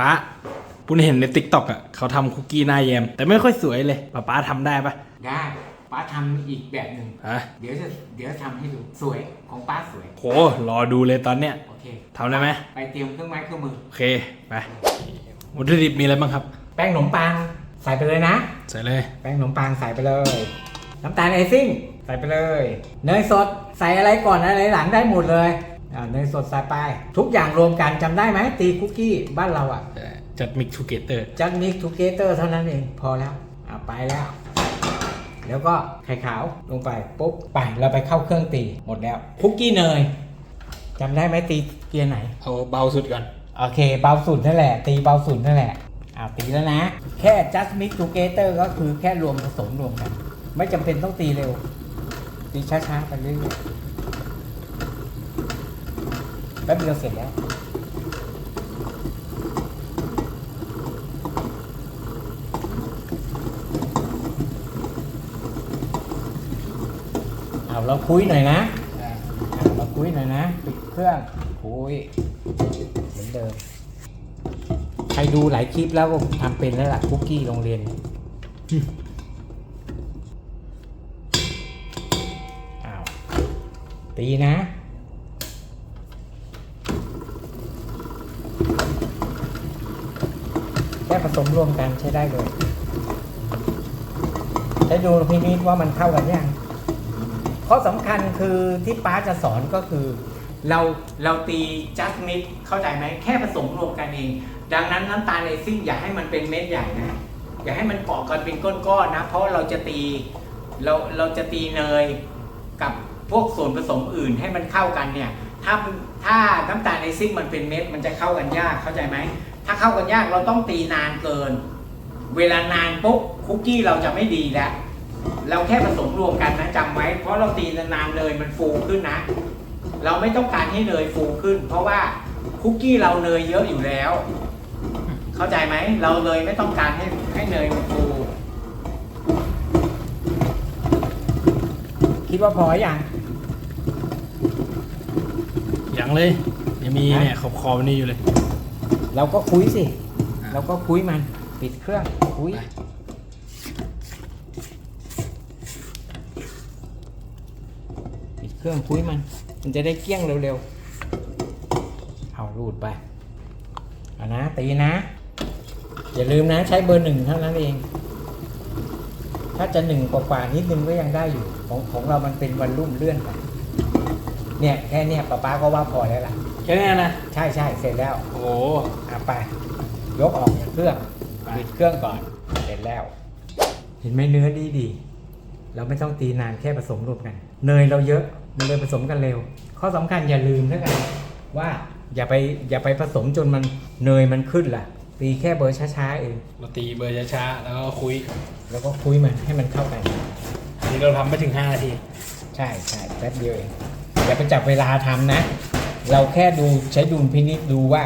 ป้าปุ้นเห็นในติ๊กต็อกอะเขาทำคุกกี้หน้าแยม แต่ไม่ค่อยสวยเลยป้าป้าทำได้ปะได้ป้าทำอีกแบบหนึ่งฮะเดี๋ยวจะเดี๋ยวทำให้ดูสวยของป้าสวย โหรอดูเลยตอนเนี้ยโอเคทำได้ไหมไปเตรียมเครื่องไม้เครื่องมือโอเคไปวัตถุดิบมีอะไรบ้างครับ แป้งขนมปังใส่ไปเลยนะ ใส่เลย แป้งขนมปังใส่ไปเลย น้ำตาลไอซิ่งใส่ไปเลย เนยสดใส่อะไรก่อนอะไรหลังได้หมดเลยอ่า เนยสดใส่ไป ทุกอย่างรวมกันจำได้ไหมตีคุกกี้บ้านเราอะจัดมิกทูเกเตอร์จัดมิกทูเกเตอร์เท่านั้นเองพอแล้วอ่าไปแล้ว แล้วก็ไข่ขาวลงไปปุ๊บไปเราไปเข้าเครื่องตีหมดแล้วคุกกี้เนยจำได้ไหมตีเกียร์ไหนเอาเบาสุดก่อนโอเคเบาสุดนั่นแหละ ตีเบาสุดนั่นแหละอ่าตีแล้วนะ แค่ just mix together ก็คือแค่รวมผสมรวมกัน ไม่จำเป็นต้องตีเร็ว ตีช้าๆไปเรื่อยๆ แป๊บเดียวเสร็จแล้วเอาเราคุยหน่อยนะอ่าเราคุยหน่อยนะ ปิดเครื่องคุยเหมือนเดิม ใครดูหลายคลิปแล้วก็ทำเป็นแล้วล่ะคุกกี้โรงเรียนเนี่ยอ้าวตีนะ แค่ ผสมรวมกันใช้ได้เลยใช้ดูพินิจว่ามันเข้ากันยังข้อสำคัญคือที่ป้าจะสอนก็คือ เราเราตีจัสมิดเข้าใจไหมแค่ผสมรวมกันเอง ดังนั้นน้ำตาลไอซิ่งอย่าให้มันเป็นเม็ดใหญ่นะอย่าให้มันเกาะกันเป็นก้อนๆนะ เพราะเราจะตีเราเราจะตีเนยกับพวกส่วนผสมอื่นให้มันเข้ากันเนี่ยถ้าถ้าน้ำตาลไอซิ่งมันเป็นเม็ดมันจะเข้ากันยากเข้าใจไหม ถ้าเข้ากันยากเราต้องตีนานเกิน เวลานานปุ๊บคุกกี้เราจะไม่ดีแล้ว เราแค่ผสมรวมกันนะจำไว้ เพราะเราตีนานๆเนยมันฟูขึ้นนะ เราไม่ต้องการให้เนยฟูขึ้น เพราะว่าคุกกี้เราเนยเยอะอยู่แล้ว เข้าใจไหม เราเลยไม่ต้องการให้ให้เนยมันฟู คิดว่าพออย่างยังเลยยังมีเนี่ยขอบคอมันนี่อยู่เลย เราก็คุยสิอะเราก็คุยมัน ปิดเครื่องคุยไปปิดเครื่องคุยมัน มันจะได้เกลี้ยงเร็วๆ เอารูดไปเอานะตีนะ อย่าลืมนะใช้เบอร์หนึ่งเท่านั้นเอง ถ้าจะหนึ่งกว่าๆนิดนึงก็ยังได้อยู่ ของของเรามันเป็นวันรุ่มเลื่อนไปเนี่ยแค่เนี้ยป้าป้าก็ว่าพอแล้วล่ะแค่นี้นะ ใช่ใช่เสร็จแล้วโอ้โหอะไป ยกออกจากเครื่องไปปิดเครื่องก่อน เสร็จแล้ว เห็นไหมเนื้อดีดี เราไม่ต้องตีนานแค่ผสมรวมกัน เนยเราเยอะมันเลยผสมกันเร็ว ข้อสำคัญอย่าลืมนะกันว่าอย่าไปอย่าไปผสมจนมันเนยมันขึ้นล่ะ ตีแค่เบอร์ช้าๆเองเราตีเบอร์ช้าๆแล้วก็คุย แล้วก็คุยมันให้มันเข้ากันอันนี้เราทำไม่ถึง5นาที ใช่ใช่แป๊บเดียวเองอย่าไปจับเวลาทำนะ เราแค่ดูใช้ดุลพินิจดูว่า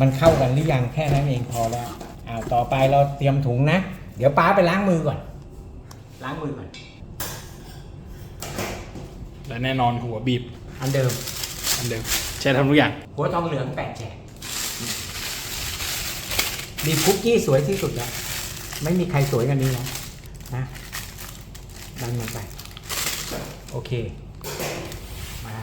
มันเข้ากันหรือยังแค่นั้นเองพอแล้วอ้าวต่อไปเราเตรียมถุงนะ เดี๋ยวป้าไปล้างมือก่อน ล้างมือก่อน และแน่นอนหัวบีบอันเดิม อันเดิมใช้ทำทุกอย่าง หัวทองเหลืองแปดแฉกบีบคุกกี้สวยที่สุดแล้ว ไม่มีใครสวยกันนี้แล้วนะดันลงไป โอเค มา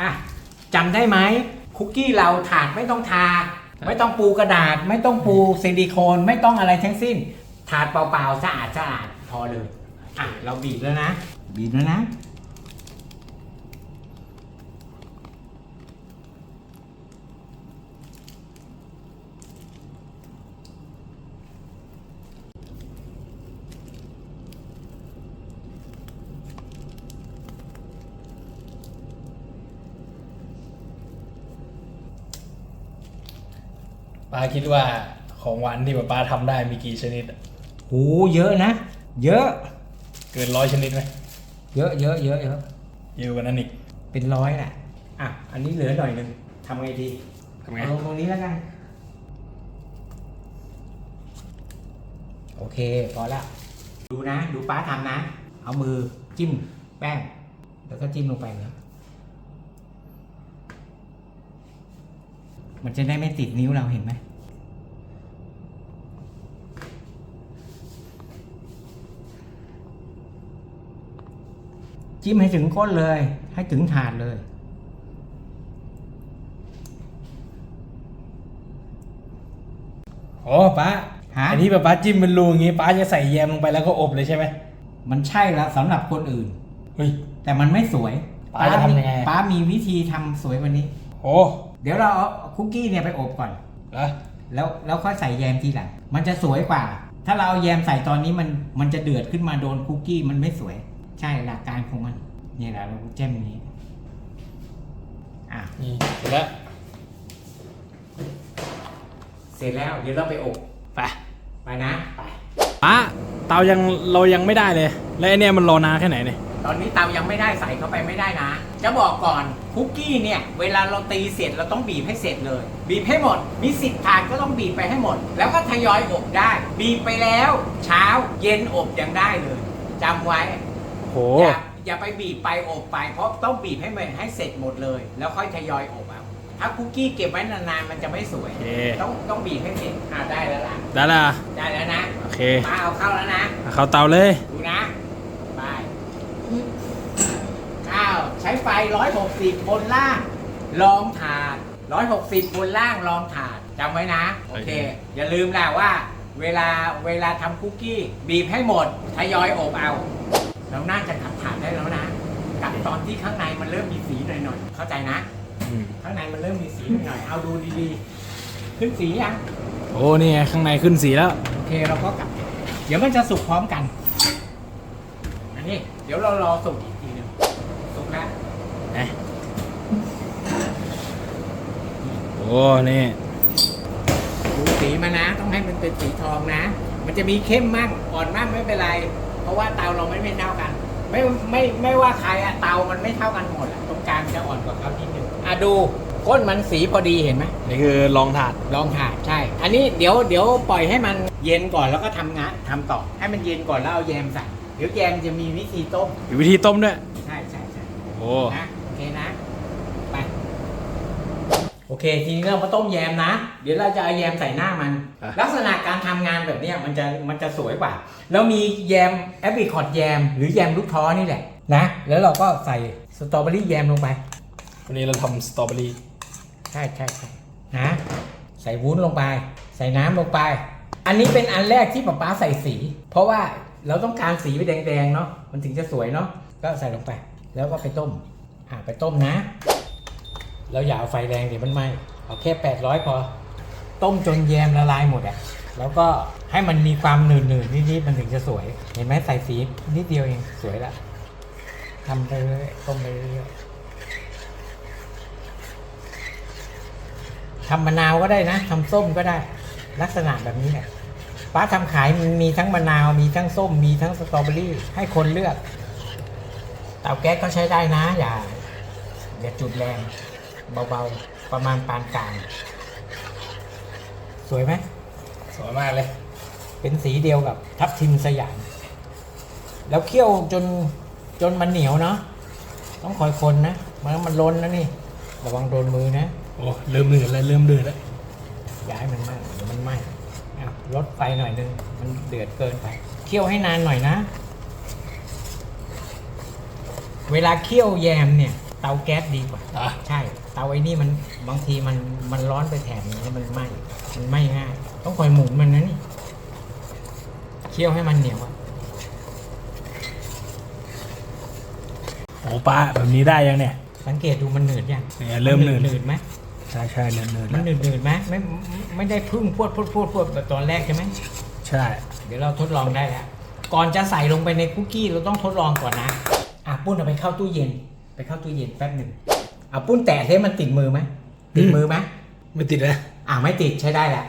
อะจำได้ไหมคุกกี้เราถาดไม่ต้องทา ไม่ต้องปูกระดาษ ไม่ต้องปูซิลิโคน ไม่ต้องอะไรทั้งสิ้น ถาดเปล่าๆสะอาดสะอาดพอเลยอะเราบีบแล้วนะ บีบแล้วนะ ป้าคิดว่าของหวานที่ป้าทำได้มีกี่ชนิดอะโหเยอะนะ เยอะ เกินร้อยชนิดไหมเยอะเยอะเยอะเยอะเยอะกว่านั้นอีกเป็นร้อยแหละอะ อันนี้เหลือหน่อยหนึ่งทำไงดีทำไง เอาลงตรงนี้แล้วกัน โอเค พอแล้วดูนะ ดูป้าทำนะ เอามือจิ้มแป้ง แล้วก็จิ้มลงไปนะ มันจะได้ไม่ติดนิ้วเราเห็นไหมจิ้มให้ถึงก้นเลย ให้ถึงถาดเลยอ๋อป้าฮะอันนี้ป้าป้าจิ้มเป็นรูอย่างงี้ป้าจะใส่แยมลงไปแล้วก็อบเลยใช่ไหมมันใช่แล้วสำหรับคนอื่น เฮ้ย แต่มันไม่สวยป้าจะทำยังไงป้ามีวิธีทำสวยกวันนี้ โอ้ เดี๋ยวเราเอาคุกกี้เนี่ยไปอบก่อนแล้วแล้วแล้วค่อยใส่แยมทีหลังมันจะสวยกว่า ถ้าเราเอาแยมใส่ตอนนี้มันมันจะเดือดขึ้นมาโดนคุกกี้มันไม่สวย ใช่หลักการของมันนี่แหละเราแจ้มอย่างนี้อะนี่เสร็จแล้วเสร็จแล้วเดี๋ยวเราไปอบไปไปนะไปป้าเตายังเรายังไม่ได้เลย แล้วไอเนี่ยมันรอนานแค่ไหนเนี่ย ตอนนี้เตายังไม่ได้ใส่เข้าไปไม่ได้นะ จะบอกก่อนคุกกี้เนี่ย เวลาเราตีเสร็จเราต้องบีบให้เสร็จเลย บีบให้หมด มีสิบถาดก็ต้องบีบไปให้หมด แล้วก็ทยอยอบได้ บีบไปแล้ว เช้าเย็นอบยังได้เลยจำไว้โห อย่าอย่าไปบีบไปอบไป เพราะต้องบีบให้มันให้เสร็จหมดเลย แล้วค่อยทยอยอบเอาถ้าคุกกี้เก็บไว้นานๆมันจะไม่สวย โอเค ต้องต้องบีบให้เสร็จอ่าได้แล้วล่ะได้ละได้แล้วนะโอเคมาเอาเข้าแล้วนะ เอาเข้าเตาเลย ดูนะไปข้าวใช้ไฟ 160 บนล่างรองถาด 160 บนล่างรองถาดจำไว้นะ โอเค อย่าลืมแหละว่า เวลาเวลาทำคุกกี้บีบให้หมดทยอยอบเอาเราน่าจะขับถาดได้แล้วนะ กับตอนที่ข้างในมันเริ่มมีสีหน่อยๆ เข้าใจนะอืมข้างในมันเริ่มมีสีหน่อยๆ เอาดูดีๆ ขึ้นสียัง โอ้นี่ไงข้างในขึ้นสีแล้ว โอเคเราก็กลับ เดี๋ยวมันจะสุกพร้อมกัน อันนี้ เดี๋ยวเรารอสุกอีกทีหนึงสุกแล้ว นะ โอ้นี่ดูสีมานะ ต้องให้มันเป็นสีทองนะ มันจะมีเข้มมากอ่อนมากไม่เป็นไร เพราะว่าเตาเราไม่ไม่เท่ากัน ไม่ไม่ไม่ว่าใครอะเตามันไม่เท่ากันหมดอะตรงกลางจะอ่อนกว่าเขานิดนึงอะดูก้นมันสีพอดีเห็นไหมนี่คือลองถาดลองถาดใช่ อันนี้เดี๋ยวเดี๋ยวปล่อยให้มันเย็นก่อนแล้วก็ทำงานทำต่อให้มันเย็นก่อนแล้วเอาแยมใส่เดี๋ยวแยมจะมีวิธีต้มมีวิธีต้มด้วยใช่ใช่ใช่โอ้นะโอเคนะ ไป โอเค ทีนี้เรามาต้มแยมนะ เดี๋ยวเราจะเอาแยมใส่หน้ามันะลักษณะการทำงานแบบเนี้ยมันจะมันจะสวยกว่า แล้วมีแยมแอปริคอตแยม หรือแยมลูกท้อนี่แหละนะแล้วเราก็ใส่สตรอเบอรี่แยมลงไปวันนี้เราทำสตรอเบอรี่ใช่ใช่ใช่นะใส่วุ้นลงไป ใส่น้ำลงไป อันนี้เป็นอันแรกที่ป๊าป๊าใส่สี เพราะว่าเราต้องการสีไปแดงๆเนาะมันถึงจะสวยเนาะก็ใส่ลงไป แล้วก็ไปต้มอ่าไปต้มนะ แล้วอย่าเอาไฟแรงเดี๋ยวมันไหม้เอาแค่ 800 พอ ต้มจนแยมละลายหมดอะ่ะ แล้วก็ให้มันมีความหนืดๆนิดๆมันถึงจะสวย เห็นไหมใส่สีนิดเดียวเองสวยละทำไปเรื่อยๆต้มไปเรื่อยๆทำมะนาวก็ได้นะทำส้มก็ได้ ลักษณะแบบนี้แหละป้าทำขายมีทั้งมะนาว มีทั้งส้ม มีทั้งสตรอเบอรี่ ให้คนเลือก เตาแก๊สก็ใช้ได้นะ อย่าอย่าจุดแรง เบาๆ ประมาณปานกลาง สวยไหม สวยมากเลย เป็นสีเดียวกับทับทิมสยาม แล้วเคี่ยวจนจนมันเหนียวเนาะ ต้องคอยคนนะ มันมันล้นนะนี่ ระวังโดนมือนะ โอ้เริ่มเดือดแล้วเริ่มเดือดแล้วอย่าให้มันไหม้เดี๋ยวมันไหม้อ้าวลดไฟหน่อยนึง มันเดือดเกินไป เคี่ยวให้นานหน่อยนะ เวลาเคี่ยวแยมเนี่ย เตาแก๊สดีกว่าอะ ใช่ เตาไอ้นี่มันบางทีมันมันร้อนไปแถมนี้มันไหม้มันไหม้ง่าย ต้องคอยหมุนมันนะนี่เคี่ยวให้มันเหนียวอะโอ้ป้าแบบนี้ได้ยังเนี่ย สังเกตดูมันหนืดยังเนี่ยเริ่มหนืด หนืดไหมใช่ใช่เริ่มเดือดมัแล้นวหนืดหนืดไหมไม่ไม่ไม่ได้พึ่งพวดพวดพวดพวดแบบตอนแรกใช่ไหม ใช่ เดี๋ยวเราทดลองได้แล้ว ก่อนจะใส่ลงไปในคุกกี้เราต้องทดลองก่อนนะ อะปุ้นเอาไปเข้าตู้เย็น ไปเข้าตู้เย็นแป๊บหนึ่งอะปุ้นแตะเทมันติดมือไหมติดมือไหมไม่ติดนะอะไม่ติดใช้ได้แหละ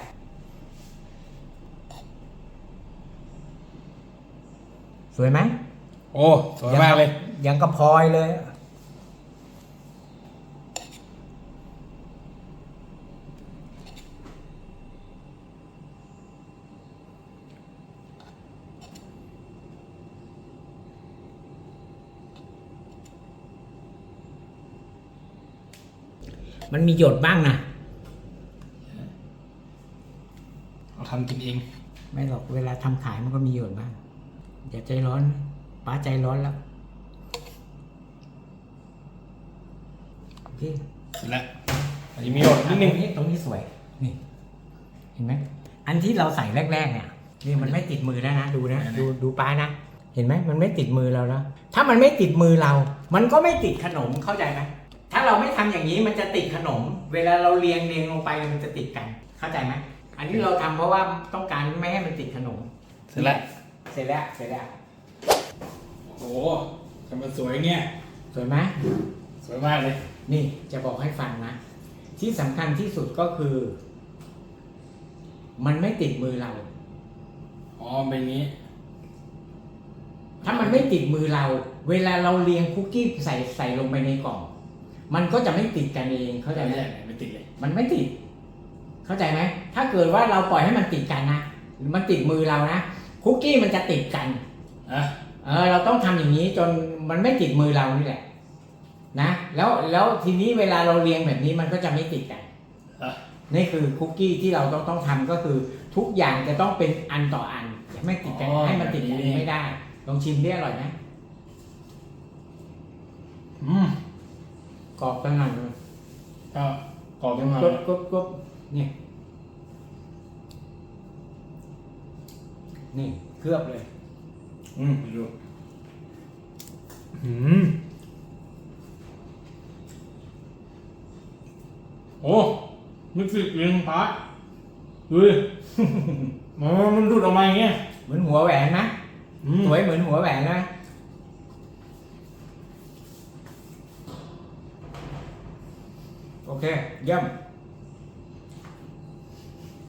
สวยไหมโอ้สวยมากเลย ยังกับพลอยเลย มันมีหยดบ้างนะเราทำกินเอง ไม่หรอกเวลาทำขายมันก็มีหยดบ้างอย่าใจร้อนป้าใจร้อนแล้วโอเคเสร็จแล้วอันนี้มีหยดนิดนึงตรงนี้ตรงนี้สวยนี่ เห็นไหมอันที่เราใส่แรกๆเนี่ยนี่มันไม่ติดมือแล้วนะดูนะดูดูป้านะเห็นไหมมันไม่ติดมือเราแล้วถ้ามันไม่ติดมือเรา มันก็ไม่ติดขนมเข้าใจไหมถ้าเราไม่ทำอย่างนี้มันจะติดขนม เวลาเราเรียงเรียงลงไปมันจะติดกัน เข้าใจไหมอันนี้เราทำเพราะว่าต้องการไม่ให้มันติดขนม เสร็จแล้ว เสร็จแล้ว เสร็จแล้ว โอ้โหทำมาสวยเนี่ย สวยไหมสวยมากเลย นี่จะบอกให้ฟังนะ ที่สำคัญที่สุดก็คือ มันไม่ติดมือเรา อ๋อเป็นอย่างนี้ ถ้ามันไม่ติดมือเรา เวลาเราเรียงคุกกี้ใส่ใส่ลงไปในกล่อง มันก็จะไม่ติดกันเองเข้าใจไหมไม่ติดเลย มันไม่ติด เข้าใจไหมถ้าเกิดว่าเราปล่อยให้มันติดกันนะหรือมันติดมือเรานะคุกกี้มันจะติดกันอะเออเราต้องทำอย่างนี้จนมันไม่ติดมือเรานี่แหละ นะแล้วแล้วทีนี้เวลาเราเรียงแบบนี้มันก็จะไม่ติดกันอะนี่คือคุกกี้ที่เราต้องต้องทำก็คือทุกอย่างจะต้องเป็นอันต่ออันอย่าไม่ติดกันให้มันติดกันไม่ได้ลองชิมได้อร่อยไหมอืม กรอบจังหน่อยเลยก็กรอบยังไงกรุบกรุบกรุบนี่ นี่เคลือบเลย อืมดูอืมโอ้นึกสิเลี้ยงพระดูดิอ๋อมันดูดออกมาอย่างเงี้ย เหมือนหัวแหวนนะ อืม สวยเหมือนหัวแหวนนะ ઓકે કેમ